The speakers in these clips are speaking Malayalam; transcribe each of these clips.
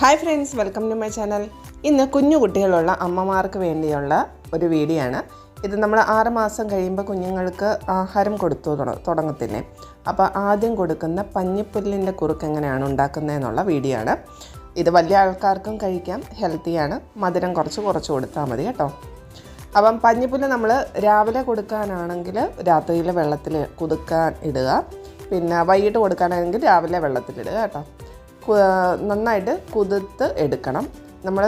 Hi friends welcome to my channel ഇന്ന് കുഞ്ഞു കുട്ടികളുള്ള അമ്മമാർക്ക് വേണ്ടിയുള്ള ഒരു വീഡിയോ ആണ്. ഇത് നമ്മൾ ആറ് മാസം കഴിയുമ്പോൾ കുഞ്ഞുങ്ങൾക്ക് ആഹാരം കൊടുത്തു തുട- തുടങ്ങത്തില്ലേ? അപ്പോൾ ആദ്യം കൊടുക്കുന്ന പഞ്ഞിപ്പുല്ലിന്റെ കുറുക്ക് എങ്ങനെയാണ് ഉണ്ടാക്കുന്നതെന്നുള്ള വീഡിയോ ആണ്. ഇത് വലിയ ആൾക്കാർക്കും കഴിക്കാം ഹെൽത്തിയാണ് മധുരം കുറച്ച് കുറച്ച് കൊടുത്താൽ മതി കേട്ടോ. അപ്പം പഞ്ഞിപ്പുല്ല് നമ്മൾ രാവിലെ കൊടുക്കാനാണെങ്കിൽ രാത്രിയിൽ വെള്ളത്തിൽ കുതുക്കാൻ ഇടുക. പിന്നെ വൈകിട്ട് കൊടുക്കാനാണെങ്കിൽ രാവിലെ വെള്ളത്തിലിടുക കേട്ടോ. നന്നായിട്ട് കുതിർത്ത് എടുക്കണം. നമ്മൾ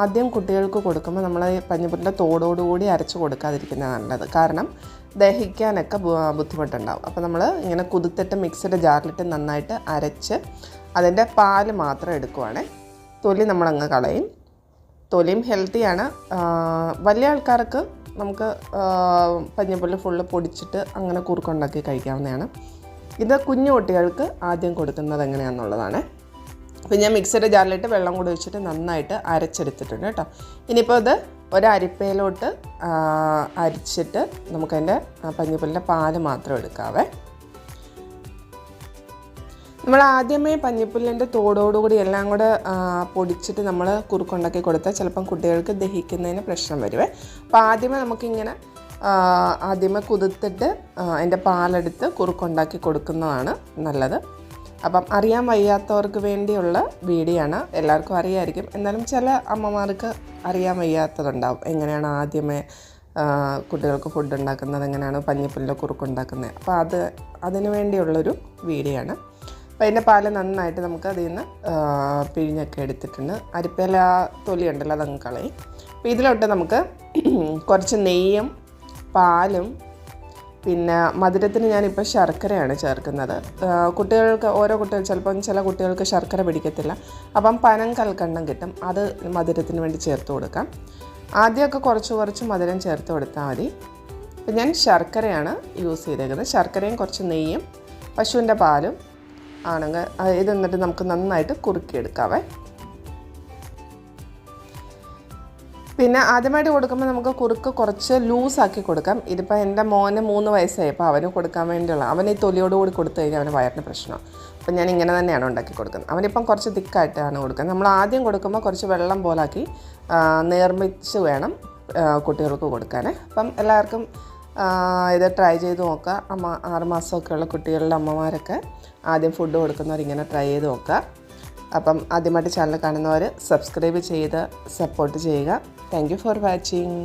ആദ്യം കുട്ടികൾക്ക് കൊടുക്കുമ്പോൾ നമ്മൾ ഈ പഞ്ഞിപ്പുല്ലിന്റെ തോടോടുകൂടി അരച്ച് കൊടുക്കാതിരിക്കുന്നതാണ് നല്ലത്. കാരണം ദഹിക്കാനൊക്കെ ബുദ്ധിമുട്ടുണ്ടാവും. അപ്പോൾ നമ്മൾ ഇങ്ങനെ കുതിർത്തിട്ട് മിക്സിയുടെ ജാറിലിട്ട് നന്നായിട്ട് അരച്ച് അതിന്റെ പാൽ മാത്രം എടുക്കുവാണേ. തൊലി നമ്മളങ്ങ് കളയും. തൊലിയും ഹെൽത്തിയാണ് വലിയ ആൾക്കാർക്ക് നമുക്ക് പഞ്ഞിപ്പുല്ല് ഫുള്ള് പൊടിച്ചിട്ട് അങ്ങനെ കുറുക്കുണ്ടാക്കി കഴിക്കാവുന്നതാണ്. ഇത് കുഞ്ഞു കുട്ടികൾക്ക് ആദ്യം കൊടുക്കുന്നത് എങ്ങനെയാണെന്നുള്ളതാണ് അപ്പോൾ ഞാൻ മിക്സിയുടെ ജാറിലിട്ട് വെള്ളം കൂടി ഒഴിച്ചിട്ട് നന്നായിട്ട് അരച്ചെടുത്തിട്ടുണ്ട് കേട്ടോ. ഇനിയിപ്പോൾ ഇത് ഒരരിപ്പയിലോട്ട് അരിച്ചിട്ട് നമുക്കതിന്റെ പഞ്ഞിപ്പുല്ലിന്റെ പാൽ മാത്രം എടുക്കാവേ. നമ്മൾ ആദ്യമേ പഞ്ഞിപ്പുല്ലിന്റെ തോടോടുകൂടി എല്ലാം കൂടെ പൊടിച്ചിട്ട് നമ്മൾ കുറുക്കുണ്ടാക്കി കൊടുത്താൽ ചിലപ്പം കുട്ടികൾക്ക് ദഹിക്കുന്നതിന് പ്രശ്നം വരുവേ. അപ്പോൾ ആദ്യമേ നമുക്കിങ്ങനെ ആദ്യമേ കുതിർത്തിട്ട് അതിന്റെ പാലെടുത്ത് കുറുക്കുണ്ടാക്കി കൊടുക്കുന്നതാണ് നല്ലത്. അപ്പം അറിയാൻ വയ്യാത്തവർക്ക് വേണ്ടിയുള്ള വീഡിയോ ആണ് എല്ലാവർക്കും അറിയായിരിക്കും. എന്നാലും ചില അമ്മമാർക്ക് അറിയാൻ വയ്യാത്തതുണ്ടാവും. എങ്ങനെയാണ് ആദ്യമേ കുട്ടികൾക്ക് ഫുഡ് ഉണ്ടാക്കുന്നത്? എങ്ങനെയാണ് പഞ്ഞിപ്പുല്ലിന്റെ കുറുക്കുണ്ടാക്കുന്നത് അപ്പോൾ അത് അതിന് വേണ്ടിയുള്ളൊരു വീഡിയോ ആണ് അപ്പോൾ അതിന്റെ പാൽ നന്നായിട്ട് നമുക്ക് അതിൽ നിന്ന് പിഴിഞ്ഞൊക്കെ എടുത്തിട്ടുണ്ട്. അരിപ്പയില തൊലി ഉണ്ടല്ലോ അതങ്ങ് കളയും. അപ്പോൾ ഇതിലോട്ട് നമുക്ക് കുറച്ച് നെയ്യും പാലും പിന്നെ മധുരത്തിന് ഞാനിപ്പോൾ ശർക്കരയാണ് ചേർക്കുന്നത്. കുട്ടികൾക്ക് ഓരോ കുട്ടികൾ ചിലപ്പം ചില കുട്ടികൾക്ക് ശർക്കര പിടിക്കത്തില്ല. അപ്പം പനം കൽക്കണ്ടം കിട്ടും. അത് മധുരത്തിന് വേണ്ടി ചേർത്ത് കൊടുക്കാം. ആദ്യമൊക്കെ കുറച്ച് കുറച്ച് മധുരം ചേർത്ത് കൊടുത്താൽ മതി. അപ്പം ഞാൻ ശർക്കരയാണ് യൂസ് ചെയ്തേക്കുന്നത്. ശർക്കരയും കുറച്ച് നെയ്യും പശുവിന്റെ പാലും ആണെങ്കിൽ ഇത് എന്നിട്ട് നമുക്ക് നന്നായിട്ട് കുറുക്കിയെടുക്കാവേ. പിന്നെ ആദ്യമായിട്ട് കൊടുക്കുമ്പോൾ നമുക്ക് കുറുക്ക് കുറച്ച് ലൂസാക്കി കൊടുക്കാം. ഇതിപ്പോൾ എന്റെ മോന് മൂന്ന് വയസ്സായി അപ്പോൾ അവന് കൊടുക്കാൻ വേണ്ടിയുള്ള അവൻ ഈ തൊലിയോട് കൂടി കൊടുത്തു കഴിഞ്ഞാൽ അവന് വയറിന് പ്രശ്നമാണ് അപ്പോൾ ഞാൻ ഇങ്ങനെ തന്നെയാണ് ഉണ്ടാക്കി കൊടുക്കുന്നത്. അവനിപ്പം കുറച്ച് തിക്കായിട്ടാണ് കൊടുക്കുന്നത്. നമ്മൾ ആദ്യം കൊടുക്കുമ്പോൾ കുറച്ച് വെള്ളം പോലാക്കി നിർമ്മിച്ച് വേണം കുട്ടികൾക്ക് കൊടുക്കാൻ അപ്പം എല്ലാവർക്കും ഇത് ട്രൈ ചെയ്ത് നോക്കുക. അമ്മ ആറുമാസമൊക്കെയുള്ള കുട്ടികളുടെ അമ്മമാരൊക്കെ ആദ്യം ഫുഡ് കൊടുക്കുന്നവർ ഇങ്ങനെ ട്രൈ ചെയ്ത് നോക്കുക. അപ്പം ആദ്യമായിട്ട് ചാനൽ കാണുന്നവർ സബ്സ്ക്രൈബ് ചെയ്ത് സപ്പോർട്ട് ചെയ്യുക. Thank for watching